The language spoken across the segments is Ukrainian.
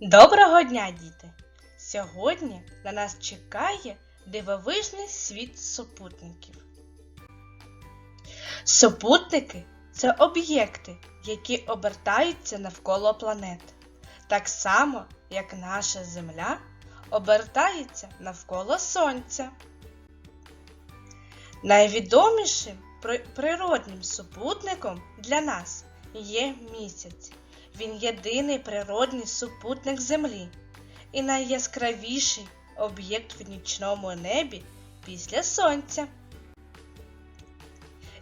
Доброго дня, діти! Сьогодні на нас чекає дивовижний світ супутників. Супутники це об'єкти, які обертаються навколо планет, так само, як наша Земля обертається навколо Сонця. Найвідомішим при- природним супутником для нас є місяць. Він єдиний природний супутник Землі і найяскравіший об'єкт в нічному небі після сонця.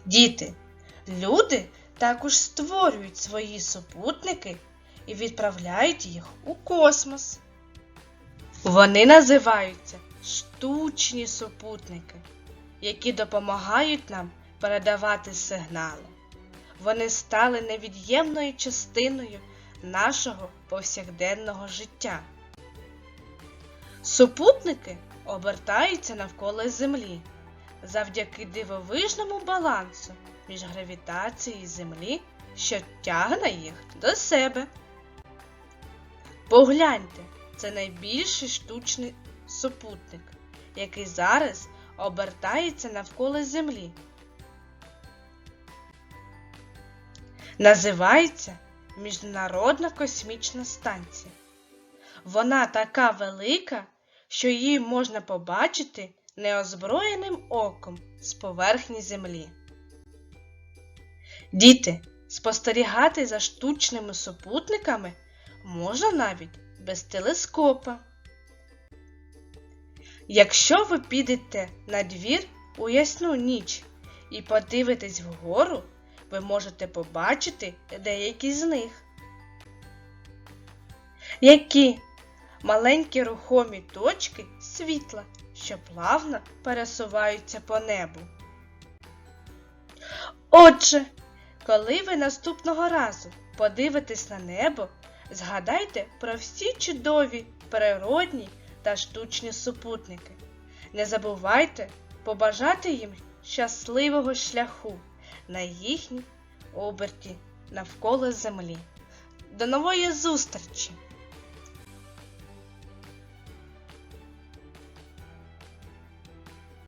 Діти, люди також створюють свої супутники і відправляють їх у космос. Вони називаються штучні супутники, які допомагають нам передавати сигнали. Вони стали невід'ємною частиною нашого повсякденного життя. Супутники обертаються навколо Землі завдяки дивовижному балансу між гравітацією Землі, що тягне їх до себе. Погляньте, це найбільший штучний супутник, який зараз обертається навколо Землі. Називається Міжнародна космічна станція. Вона така велика, що її можна побачити неозброєним оком з поверхні землі. Діти, спостерігати за штучними супутниками можна навіть без телескопа. Якщо ви підете на двір у ясну ніч і подивитесь вгору, ви можете побачити деякі з них. Які маленькі рухомі точки світла, що плавно пересуваються по небу. Отже, коли ви наступного разу подивитесь на небо, згадайте про всі чудові природні та штучні супутники. Не забувайте побажати їм щасливого шляху на їхній оберті навколо землі. До нової зустрічі!